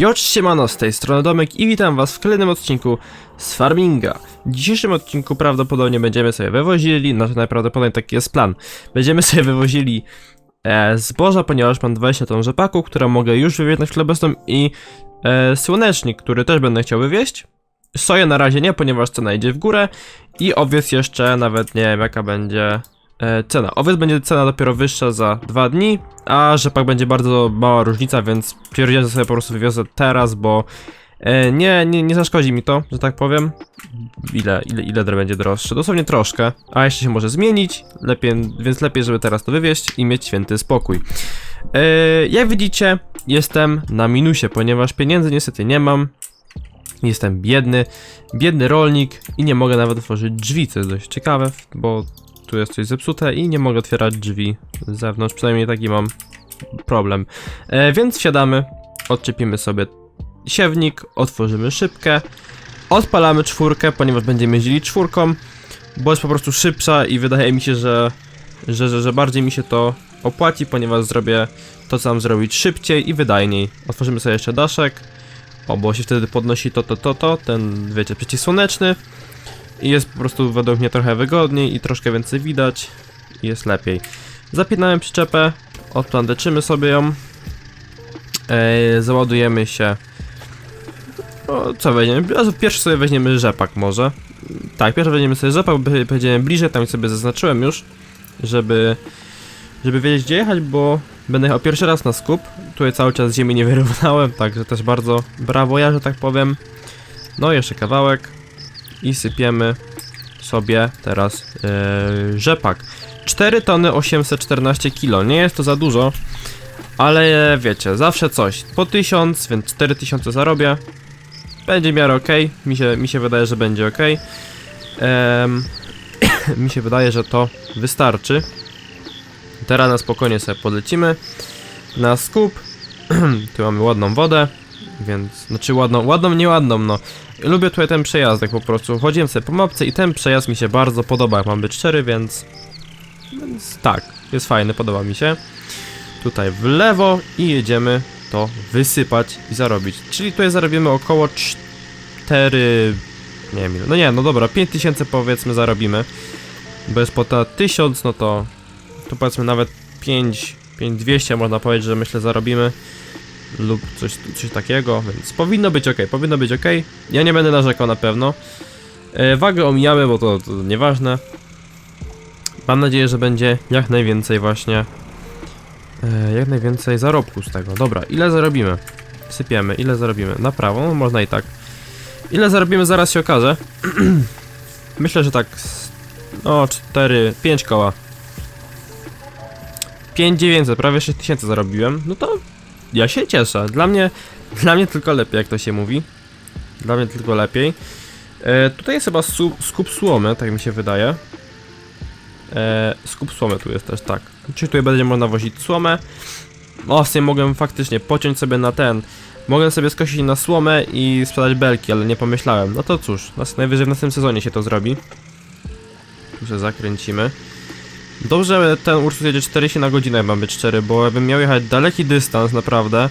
Jo, siemano, z tej strony Domek i witam was w kolejnym odcinku z Farminga. W dzisiejszym odcinku prawdopodobnie będziemy sobie wywozili, to najprawdopodobniej taki jest plan, będziemy sobie wywozili e, zboża, ponieważ mam 20 ton rzepaku, które mogę już wywieźć na chwilę i e, słonecznik, który też będę chciał wywieźć. Soję na razie nie, ponieważ cena idzie w górę i owiec jeszcze nawet nie wiem jaka będzie cena. Owiec będzie cena dopiero wyższa za dwa dni, a rzepak będzie bardzo mała różnica, więc pierdzielę sobie po prostu wywiozę teraz, bo e, nie, nie, nie zaszkodzi mi to, że tak powiem. Ile, ile, ile będzie droższe? Dosłownie troszkę, a jeszcze się może zmienić, lepiej, więc lepiej, żeby teraz to wywieźć i mieć święty spokój. E, jak widzicie, jestem na minusie, ponieważ pieniędzy niestety nie mam. Jestem biedny, biedny rolnik i nie mogę nawet otworzyć drzwi, co jest dość ciekawe, bo tu jest coś zepsute i nie mogę otwierać drzwi z zewnątrz, przynajmniej taki mam problem. E, więc wsiadamy, odczepimy sobie siewnik, otworzymy szybkę, odpalamy czwórkę, ponieważ będziemy jeździli czwórką, bo jest po prostu szybsza i wydaje mi się, że, że, że, że bardziej mi się to opłaci, ponieważ zrobię to, co mam zrobić szybciej i wydajniej. Otworzymy sobie jeszcze daszek, o, bo się wtedy podnosi to, to, to, to, ten, wiecie, przeciwsłoneczny. I jest po prostu według mnie trochę wygodniej i troszkę więcej widać. I jest lepiej. Zapinałem przyczepę, odplandeczymy sobie ją. E, załadujemy się. O, co weźmiemy? Pierwszy sobie weźmiemy rzepak może. Tak, pierwszy weźmiemy sobie rzepak, będziemy bliżej, tam sobie zaznaczyłem już, żeby, żeby wiedzieć gdzie jechać, bo będę jechał pierwszy raz na skup. Tutaj cały czas ziemi nie wyrównałem, także też bardzo brawo ja, że tak powiem. No jeszcze kawałek i sypiemy sobie teraz yy, rzepak. 4 tony 814 kg. Nie jest to za dużo, ale wiecie, zawsze coś. Po 1000, więc 4000 zarobię. Będzie miarę ok. Mi się, mi się wydaje, że będzie ok. Mi się wydaje, że to wystarczy. Teraz na spokojnie sobie polecimy na skup. tu mamy ładną wodę, więc, znaczy ładną, ładną, nieładną, no. Lubię tutaj ten przejazdek po prostu. Chodziłem sobie po mapce i ten przejazd mi się bardzo podoba, jak mam być szczery, więc... Więc tak, jest fajny, podoba mi się. Tutaj w lewo i jedziemy to wysypać i zarobić. Czyli tutaj zarobimy około 4... Nie wiem no nie, no dobra, 5000 powiedzmy zarobimy. Bo jest po ta 1000, no to... To powiedzmy nawet 5... 5200 można powiedzieć, że myślę zarobimy lub coś, coś takiego, więc powinno być ok, powinno być ok. Ja nie będę narzekał na pewno. E, wagę omijamy, bo to, to nieważne. Mam nadzieję, że będzie jak najwięcej właśnie e, jak najwięcej zarobku z tego. Dobra, ile zarobimy? Sypiemy, ile zarobimy? Na prawo, no, można i tak. Ile zarobimy zaraz się okaże. Myślę, że tak no 4, 5 koła. 5900, prawie 6000 zarobiłem. No to ja się cieszę. Dla mnie, dla mnie tylko lepiej, jak to się mówi. Dla mnie tylko lepiej. E, tutaj jest chyba skup słomy, tak mi się wydaje. E, skup słomy tu jest też, tak. Czyli tutaj będzie można wozić słomę. O, sobie mogę faktycznie pociąć sobie na ten. Mogę sobie skosić na słomę i sprzedać belki, ale nie pomyślałem. No to cóż, najwyżej w następnym sezonie się to zrobi. Tu się zakręcimy. Dobrze, ten Ursus jedzie 40 na godzinę, mam być szczery, bo jakbym miał jechać daleki dystans, naprawdę.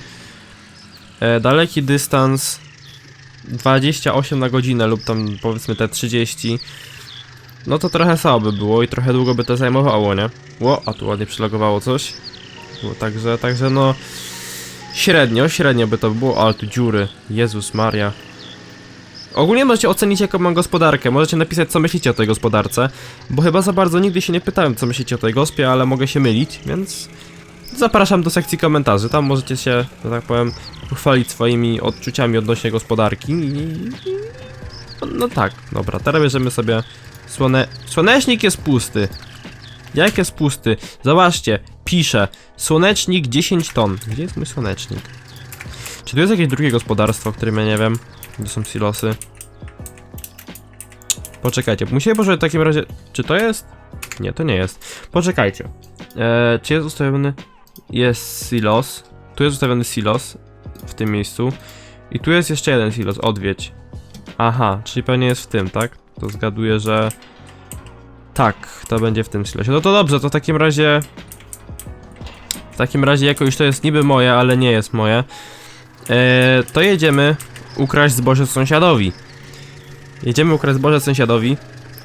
E, daleki dystans 28 na godzinę lub tam powiedzmy te 30. No to trochę słabo by było i trochę długo by to zajmowało, nie? Ło, a tu ładnie przylogowało coś. Było także, także no... Średnio, średnio by to było, ale tu dziury. Jezus Maria. Ogólnie możecie ocenić jaką mam gospodarkę, możecie napisać co myślicie o tej gospodarce, bo chyba za bardzo nigdy się nie pytałem co myślicie o tej gospie, ale mogę się mylić, więc zapraszam do sekcji komentarzy, tam możecie się, że tak powiem, pochwalić swoimi odczuciami odnośnie gospodarki i... No, no tak, dobra, teraz bierzemy sobie słone... Słonecznik jest pusty. Jak jest pusty? Zobaczcie, pisze Słonecznik 10 ton. Gdzie jest mój słonecznik? Czy tu jest jakieś drugie gospodarstwo, o którym ja nie wiem? Gdzie są silosy? Poczekajcie, musimy może w takim razie... Czy to jest? Nie, to nie jest. Poczekajcie. Eee, czy jest ustawiony... Jest silos. Tu jest ustawiony silos. W tym miejscu. I tu jest jeszcze jeden silos, odwiedź. Aha, czyli pewnie jest w tym, tak? To zgaduję, że... Tak, to będzie w tym silosie. No to dobrze, to w takim razie... W takim razie jako to jest niby moje, ale nie jest moje. e, to jedziemy ukraść zboże sąsiadowi. Jedziemy ukraść zboże sąsiadowi.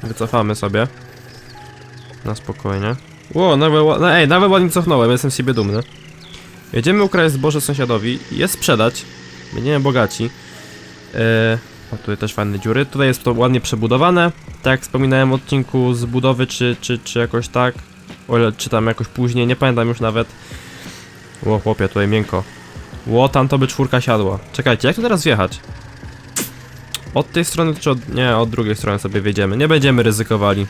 Wycofamy sobie. Na spokojnie. Ło, nawet, no, ej, nawet ładnie cofnąłem, jestem z siebie dumny. Jedziemy ukraść zboże sąsiadowi i je sprzedać. Będziemy bogaci. E, o, tutaj też fajne dziury. Tutaj jest to ładnie przebudowane. Tak jak wspominałem w odcinku z budowy, czy, czy, czy jakoś tak. O ile czytam jakoś później, nie pamiętam już nawet. Ło, chłopie, tutaj miękko. Ło, tam to by czwórka siadła. Czekajcie, jak tu teraz wjechać? Od tej strony czy od... Nie, od drugiej strony sobie wjedziemy. Nie będziemy ryzykowali.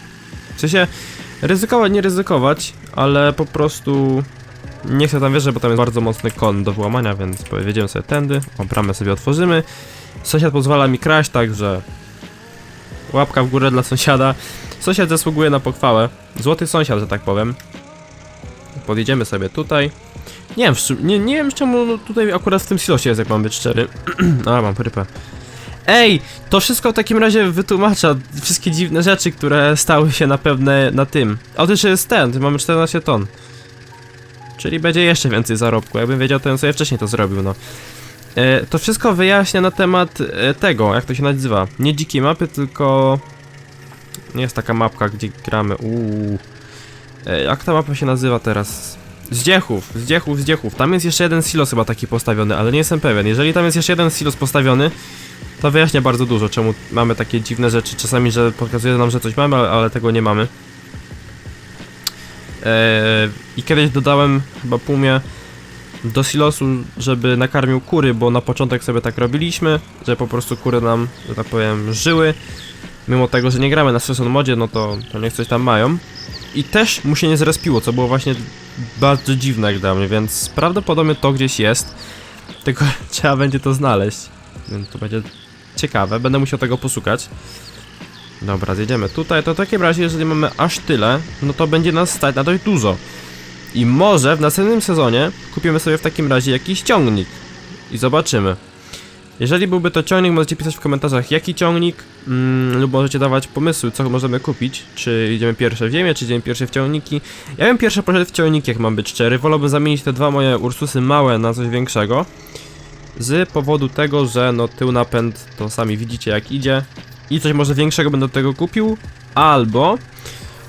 W sensie, ryzykować, nie ryzykować, ale po prostu... Nie chcę tam wierzyć, bo tam jest bardzo mocny kon do włamania, więc wjedziemy sobie tędy. O, bramę sobie otworzymy. Sąsiad pozwala mi kraść, także... Łapka w górę dla sąsiada. Sąsiad zasługuje na pochwałę. Złoty sąsiad, że tak powiem. Podjedziemy sobie tutaj. Nie wiem, nie, nie wiem czemu tutaj akurat w tym silosie jest, jak mam być szczery. A, mam rypę. Ej, to wszystko w takim razie wytłumacza wszystkie dziwne rzeczy, które stały się na pewne na tym. A to jeszcze jest ten, mamy 14 ton. Czyli będzie jeszcze więcej zarobku. Jakbym wiedział, to bym sobie wcześniej to zrobił, no. E, to wszystko wyjaśnia na temat e, tego, jak to się nazywa. Nie dzikiej mapy, tylko... Jest taka mapka, gdzie gramy. Uuu. E, jak ta mapa się nazywa teraz? Zdziechów, zdziechów, zdziechów. Tam jest jeszcze jeden silos chyba taki postawiony, ale nie jestem pewien. Jeżeli tam jest jeszcze jeden silos postawiony, to wyjaśnia bardzo dużo, czemu mamy takie dziwne rzeczy. Czasami, że pokazuje nam, że coś mamy, ale, tego nie mamy. Eee, I kiedyś dodałem chyba pumie do silosu, żeby nakarmił kury, bo na początek sobie tak robiliśmy, że po prostu kury nam, że tak powiem, żyły. Mimo tego, że nie gramy na sezon modzie, no to, to niech coś tam mają. I też mu się nie zrespiło, co było właśnie bardzo dziwne jak dla mnie, więc prawdopodobnie to gdzieś jest. Tylko trzeba będzie to znaleźć. Więc to będzie ciekawe, będę musiał tego posłuchać. Dobra, zjedziemy tutaj. To w takim razie, jeżeli mamy aż tyle, no to będzie nas stać na dość dużo. I może w następnym sezonie kupimy sobie w takim razie jakiś ciągnik. I zobaczymy. Jeżeli byłby to ciągnik, możecie pisać w komentarzach jaki ciągnik, mm, lub możecie dawać pomysły, co możemy kupić. Czy idziemy pierwsze w ziemię, czy idziemy pierwsze w ciągniki. Ja bym pierwsze poszedł w ciągniki, jak mam być szczery. Wolałbym zamienić te dwa moje Ursusy małe na coś większego. Z powodu tego, że no tył napęd to sami widzicie jak idzie. I coś może większego będę do tego kupił. Albo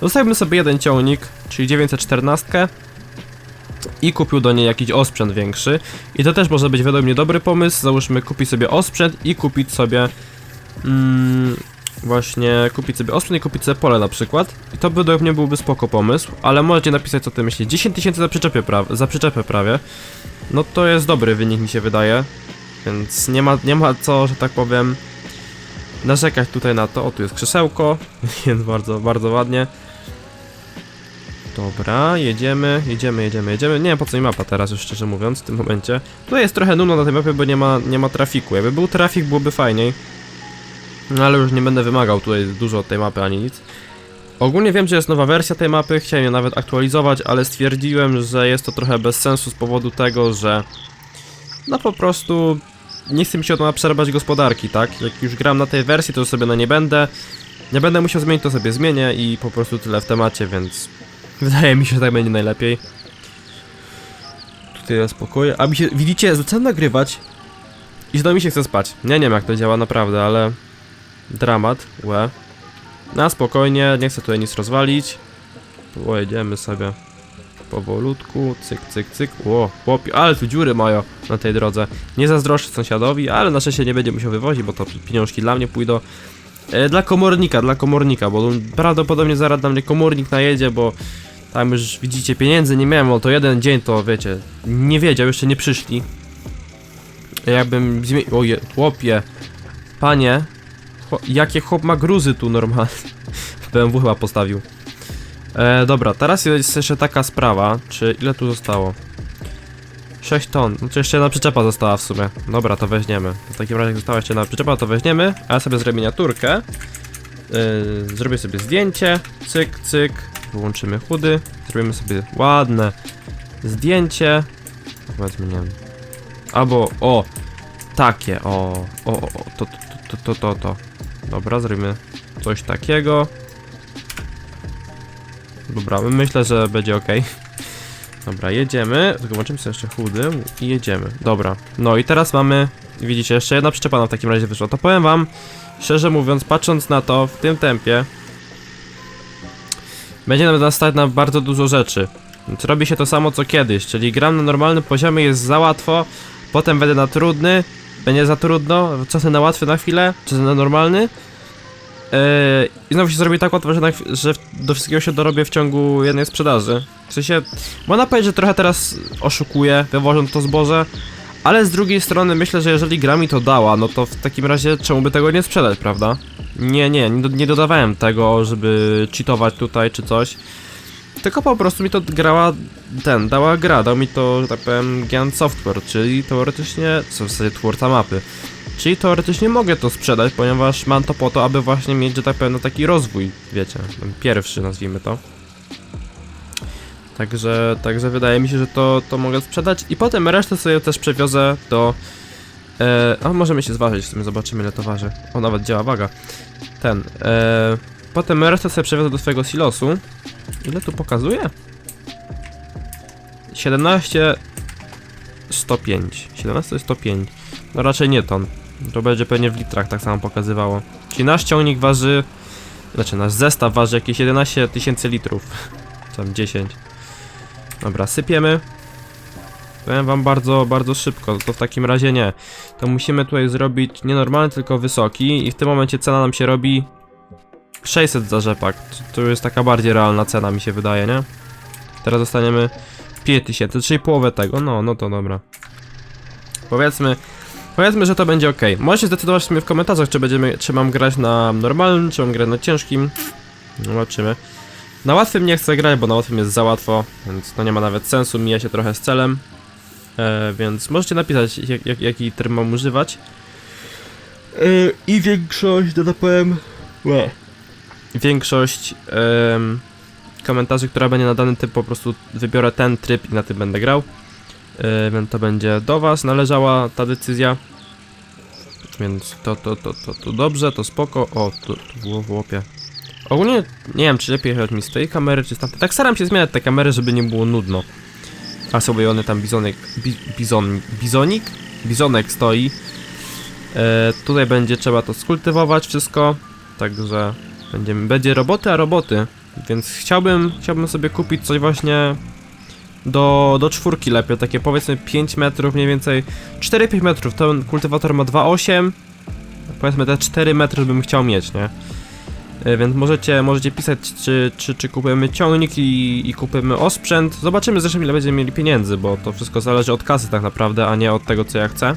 zostawiłbym sobie jeden ciągnik, czyli 914 i kupił do niej jakiś osprzęt większy. I to też może być według mnie dobry pomysł. Załóżmy kupić sobie osprzęt i kupić sobie mm, właśnie kupić sobie osprzęt i kupić sobie pole na przykład. I to według mnie byłby spoko pomysł, ale możecie napisać co ty myślisz. 10 tysięcy za przyczepę, pra- za przyczepę prawie. No to jest dobry wynik mi się wydaje. Więc nie ma, nie ma co, że tak powiem narzekać tutaj na to. O, tu jest krzesełko, więc bardzo, bardzo ładnie. Dobra, jedziemy, jedziemy, jedziemy, jedziemy. Nie wiem po co mi mapa teraz, już szczerze mówiąc, w tym momencie. Tutaj jest trochę nudno na tej mapie, bo nie ma, nie ma trafiku. Jakby był trafik, byłoby fajniej. No ale już nie będę wymagał tutaj dużo od tej mapy ani nic. Ogólnie wiem, że jest nowa wersja tej mapy, chciałem ją nawet aktualizować, ale stwierdziłem, że jest to trochę bez sensu z powodu tego, że no po prostu nie chce mi się od mapy przerabiać gospodarki, tak? Jak już gram na tej wersji, to sobie na nie będę. Nie będę musiał zmienić, to sobie zmienię i po prostu tyle w temacie, więc wydaje mi się, że tak będzie najlepiej. Tutaj spokój. A mi się, widzicie, zacząłem nagrywać i znowu mi się chce spać. Ja nie wiem jak to działa naprawdę, ale dramat, łe. Na spokojnie, nie chcę tutaj nic rozwalić. Pojedziemy sobie powolutku, cyk, cyk, cyk. Ło, chłopie, ale tu dziury mają na tej drodze. Nie zazdroszczę sąsiadowi, ale na szczęście nie będzie musiał wywozić, bo to pieniążki dla mnie pójdą. E, dla komornika, dla komornika, bo prawdopodobnie zaraz na mnie komornik najedzie, bo tam już widzicie pieniędzy nie miałem, bo to jeden dzień to wiecie, nie wiedział, jeszcze nie przyszli. Jakbym zmienił, oje, chłopie, panie, jakie chłop ma gruzy tu normalnie. BMW chyba postawił. E, dobra, teraz jest jeszcze taka sprawa, czy ile tu zostało? 6 ton, to jeszcze jedna przyczepa została w sumie. Dobra, to weźmiemy. W takim razie jak została jeszcze jedna przyczepa, to weźmiemy, a ja sobie zrobię miniaturkę. Yy, zrobię sobie zdjęcie, cyk, cyk, wyłączymy chudy, zrobimy sobie ładne zdjęcie. Powiedzmy, nie wiem. Albo, o, takie, o, o, o, to, to, to, to, to. Dobra, zrobimy coś takiego. Dobra, myślę, że będzie ok. Dobra, jedziemy. Zobaczymy sobie jeszcze chudy i jedziemy. Dobra. No i teraz mamy, widzicie, jeszcze jedna przyczepa nam w takim razie wyszła. To powiem wam, szczerze mówiąc, patrząc na to w tym tempie, będzie nam nas stać na bardzo dużo rzeczy. Więc robi się to samo co kiedyś, czyli gram na normalnym poziomie, jest za łatwo, potem będę na trudny, będzie za trudno, czasem na łatwy na chwilę, czasem na normalny. Yy, I znowu się zrobi tak łatwo, że, na, że do wszystkiego się dorobię w ciągu jednej sprzedaży. W sensie, można powiedzieć, że trochę teraz oszukuję, wywożąc to zboże, ale z drugiej strony myślę, że jeżeli gra mi to dała, no to w takim razie czemu by tego nie sprzedać, prawda? Nie, nie, nie, nie dodawałem tego, żeby cheatować tutaj czy coś. Tylko po prostu mi to grała, ten, dała gra, dał mi to, że tak powiem, Giant Software, czyli teoretycznie, co w zasadzie twórca mapy. Czyli teoretycznie mogę to sprzedać, ponieważ mam to po to, aby właśnie mieć, że tak powiem, no taki rozwój, wiecie, pierwszy nazwijmy to. Także, także wydaje mi się, że to, to mogę sprzedać i potem resztę sobie też przewiozę do... E, a możemy się zważyć, w sumie zobaczymy ile to waży. O, nawet działa waga. Ten, e, potem resztę sobie przewiozę do swojego silosu. Ile tu pokazuje? 17 105 17 105 No raczej nie ton To będzie pewnie w litrach tak samo pokazywało. Czyli nasz ciągnik waży Znaczy nasz zestaw waży jakieś 11 tysięcy litrów. Tam 10 Dobra, sypiemy. Powiem wam bardzo, bardzo szybko, to w takim razie nie. To musimy tutaj zrobić nie normalny, tylko wysoki I w tym momencie cena nam się robi 600 za rzepak. To jest taka bardziej realna cena mi się wydaje, nie? Teraz dostaniemy 5000, czyli połowę tego, no, no to dobra. Powiedzmy Powiedzmy, że to będzie ok. Możecie zdecydować w sumie w komentarzach, czy będziemy, czy mam grać na normalnym, czy mam grać na ciężkim. Zobaczymy. Na łatwym nie chcę grać, bo na łatwym jest za łatwo, więc to nie ma nawet sensu, mija się trochę z celem. E, więc możecie napisać, jak, jak, jaki tryb mam używać. E, I większość, że tak powiem... Łe. Większość em, komentarzy, która będzie na dany typ, po prostu wybiorę ten tryb i na tym będę grał. E, to będzie do was należała ta decyzja. Więc to, to, to, to, to dobrze, to spoko. O, tu, tu było w łopie. Ogólnie nie wiem, czy lepiej jechać mi z tej kamery, czy z tamtej. Tak staram się zmieniać te kamery, żeby nie było nudno. A sobie one tam bizonek, bi, bizon, bizonik? Bizonek stoi. E, tutaj będzie trzeba to skultywować wszystko. Także będziemy, będzie roboty, a roboty. Więc chciałbym, chciałbym sobie kupić coś właśnie do, do czwórki lepiej, takie powiedzmy 5 metrów mniej więcej, 4-5 metrów, ten kultywator ma 2,8 powiedzmy te 4 metry bym chciał mieć, nie? E, Więc możecie, możecie pisać, czy, czy, czy kupujemy ciągnik i, i kupujemy osprzęt. Zobaczymy zresztą ile będziemy mieli pieniędzy, bo to wszystko zależy od kasy tak naprawdę, a nie od tego co ja chcę.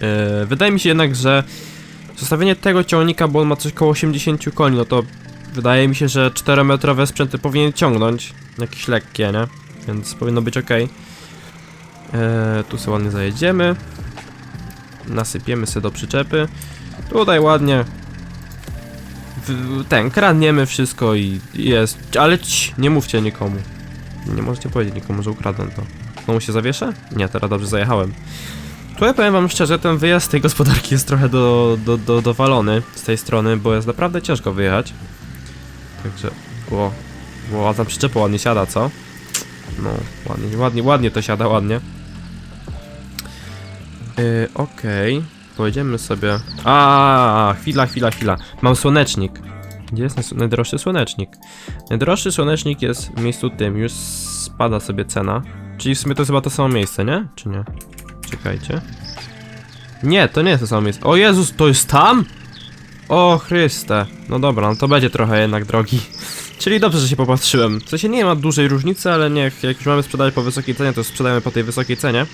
E, Wydaje mi się jednak, że zostawienie tego ciągnika, bo on ma coś koło 80 koni, no to wydaje mi się, że 4-metrowe sprzęty powinien ciągnąć. Jakieś lekkie, nie? Więc powinno być ok. Eee, tu sobie ładnie zajedziemy. Nasypiemy sobie do przyczepy. Tutaj ładnie. W, ten, kradniemy wszystko i jest. Ale ci, nie mówcie nikomu. Nie możecie powiedzieć nikomu, że ukradłem to. No się zawieszę? Nie, teraz dobrze zajechałem. Tutaj powiem wam szczerze, ten wyjazd z tej gospodarki jest trochę do, do, do, dowalony z tej strony, bo jest naprawdę ciężko wyjechać. Także, ło, ło, a tam przyczepa ładnie siada, co? No, ładnie, ładnie, ładnie to siada, ładnie. Yy, okej, pojedziemy sobie... A, chwila, chwila, chwila. Mam słonecznik. Gdzie jest naj- najdroższy słonecznik? Najdroższy słonecznik jest w miejscu tym, już spada sobie cena. Czyli w sumie to jest chyba to samo miejsce, nie? Czy nie? Czekajcie. Nie, to nie jest to samo miejsce. O Jezus, to jest tam? O Chryste. No dobra, no to będzie trochę jednak drogi. Czyli dobrze, że się popatrzyłem. W sensie nie ma dużej różnicy, ale niech jak już mamy sprzedać po wysokiej cenie, to sprzedajemy po tej wysokiej cenie.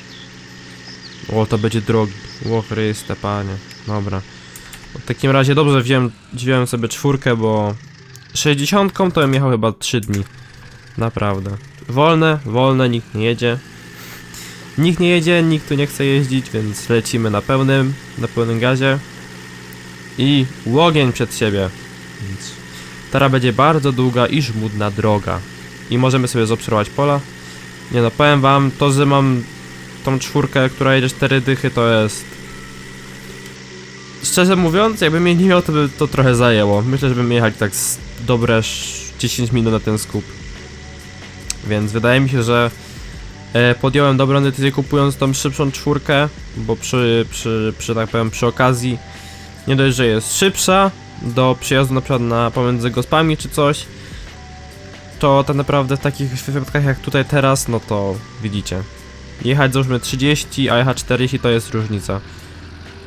O, to będzie drogi. O Chryste, panie. Dobra. W takim razie dobrze wziąłem, wziąłem sobie czwórkę, bo 60 to bym jechał chyba 3 dni. Naprawdę. Wolne, wolne, nikt nie jedzie. Nikt nie jedzie, nikt tu nie chce jeździć, więc lecimy na pełnym, na pełnym gazie. I łogień przed siebie. Więc teraz będzie bardzo długa i żmudna droga. I możemy sobie zobserwować pola. Nie no, powiem wam, to, że mam tą czwórkę, która jedzie 4 dychy, to jest... Szczerze mówiąc, jakbym jej nie miał, to by to trochę zajęło. Myślę, że bym jechać tak z dobre sz- 10 minut na ten skup. Więc wydaje mi się, że e, podjąłem dobrą decyzję kupując tą szybszą czwórkę, bo przy, przy, przy tak powiem, przy okazji nie dość, że jest szybsza do przyjazdu na przykład na pomiędzy gospami czy coś, to tak naprawdę w takich wypadkach jak tutaj teraz, no to widzicie. Jechać załóżmy 30, a jechać 40 to jest różnica.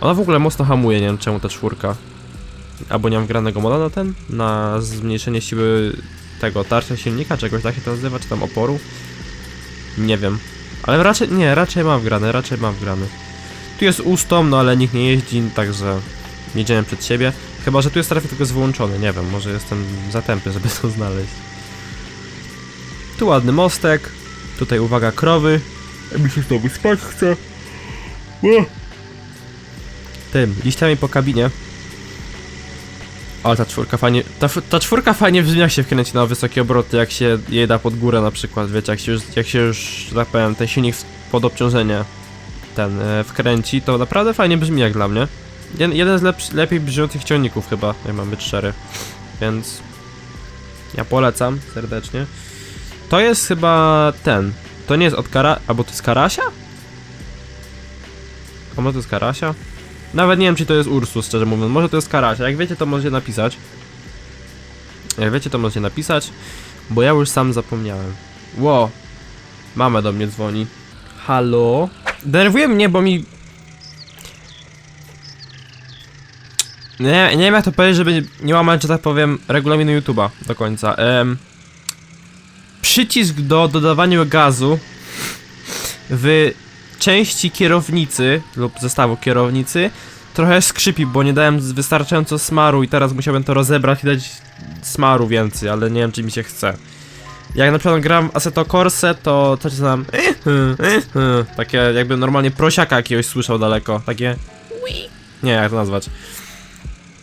Ona w ogóle mocno hamuje, nie wiem czemu ta czwórka. Albo nie mam granego moda na ten? Na zmniejszenie siły tego tarcia silnika, czegoś tak się to nazywa, czy tam oporu? Nie wiem. Ale raczej, nie, raczej mam wgrane, raczej mam wgrany. Tu jest ustom, no ale nikt nie jeździ, także jedziemy przed siebie. Chyba, że tu jest trafik tylko jest wyłączony, nie wiem, może jestem za tępy, żeby to znaleźć. Tu ładny mostek, tutaj uwaga krowy. Mi się znowu spać chce. Tym, liściami po kabinie. Ale ta czwórka fajnie, ta, ta czwórka fajnie brzmi jak się wkręci na wysokie obroty, jak się je da pod górę na przykład, wiecie, jak się już, jak się już, tak powiem, ten silnik pod obciążenie ten e, wkręci, to naprawdę fajnie brzmi jak dla mnie. Jeden, z lepsz, lepiej brzmiących ciągników chyba, jak mam być szczery. Więc ja polecam serdecznie. To jest chyba ten. To nie jest od Kara... albo to jest Karasia? A może to jest Karasia? Nawet nie wiem, czy to jest Ursus, szczerze mówiąc. Może to jest Karasia. Jak wiecie, to możecie napisać. Jak wiecie, to możecie napisać, bo ja już sam zapomniałem. Ło. Mama do mnie dzwoni. Halo? Denerwuje mnie, bo mi... Nie, nie wiem jak to powiedzieć, żeby nie łamać, że tak powiem, regulaminu YouTube'a do końca. Em, przycisk do dodawania gazu w części kierownicy lub zestawu kierownicy trochę skrzypi, bo nie dałem wystarczająco smaru i teraz musiałbym to rozebrać i dać smaru więcej, ale nie wiem czy mi się chce. Jak na przykład gram Assetto Corse, to coś tam takie jakby normalnie prosiaka jakiegoś słyszał daleko, takie nie, jak to nazwać.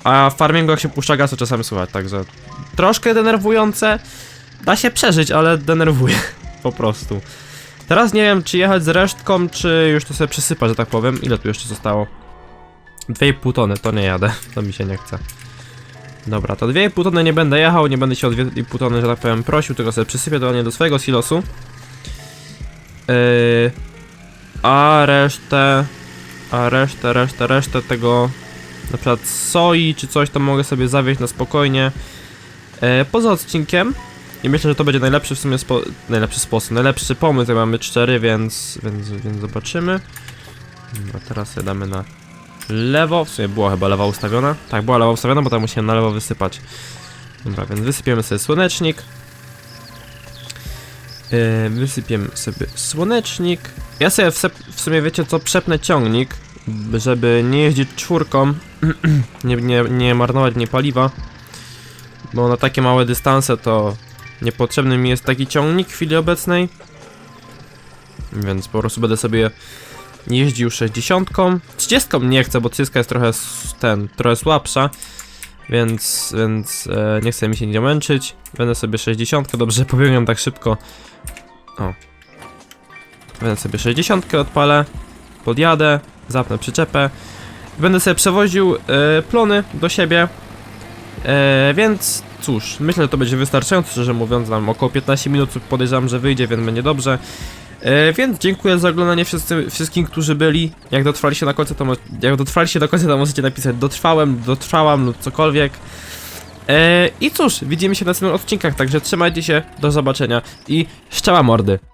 A w farmingu jak się puszcza gaz, to czasami słychać, także troszkę denerwujące. Da się przeżyć, ale denerwuje po prostu. Teraz nie wiem, czy jechać z resztką, czy już to sobie przysypać, że tak powiem. Ile tu jeszcze zostało? 2,5 tony, to nie jadę, to mi się nie chce. Dobra, to 2,5 tony nie będę jechał, nie będę się o 2,5 tony, że tak powiem, prosił, tylko sobie przysypię to nie do swojego silosu. Yy, a resztę, a resztę, resztę, resztę tego, na przykład soi czy coś, to mogę sobie zawieźć na spokojnie. Yy, poza odcinkiem, i myślę, że to będzie najlepszy w sumie spo najlepszy sposób, najlepszy pomysł, jak mamy 4, więc, więc, więc zobaczymy. No teraz sobie damy na lewo, w sumie była chyba lewa ustawiona. Tak, była lewa ustawiona, bo tam musiałem na lewo wysypać. Dobra, więc wysypiemy sobie słonecznik. Yy, wysypiemy sobie słonecznik. Ja sobie w, w sumie wiecie co, przepnę ciągnik, żeby nie jeździć czwórką, nie, nie, nie marnować nie paliwa. Bo na takie małe dystanse to Niepotrzebny mi jest taki ciągnik w chwili obecnej. Więc po prostu będę sobie jeździł 60. 30 nie chcę, bo 30 jest trochę ten, trochę słabsza. Więc, więc e, nie chcę mi się nie męczyć. Będę sobie 60, dobrze że pobiegłem tak szybko. O. Będę sobie 60 odpalę, podjadę, zapnę przyczepę. Będę sobie przewoził e, plony do siebie. E, więc cóż, myślę, że to będzie wystarczająco, szczerze mówiąc, nam około 15 minut podejrzewam, że wyjdzie, więc będzie dobrze. E, więc dziękuję za oglądanie wszyscy, wszystkim, którzy byli. Jak dotrwaliście do końca, to jak dotrwaliście do końca, to możecie napisać dotrwałem, dotrwałam lub cokolwiek. E, I cóż, widzimy się w następnych odcinkach, także trzymajcie się, do zobaczenia i szczała mordy.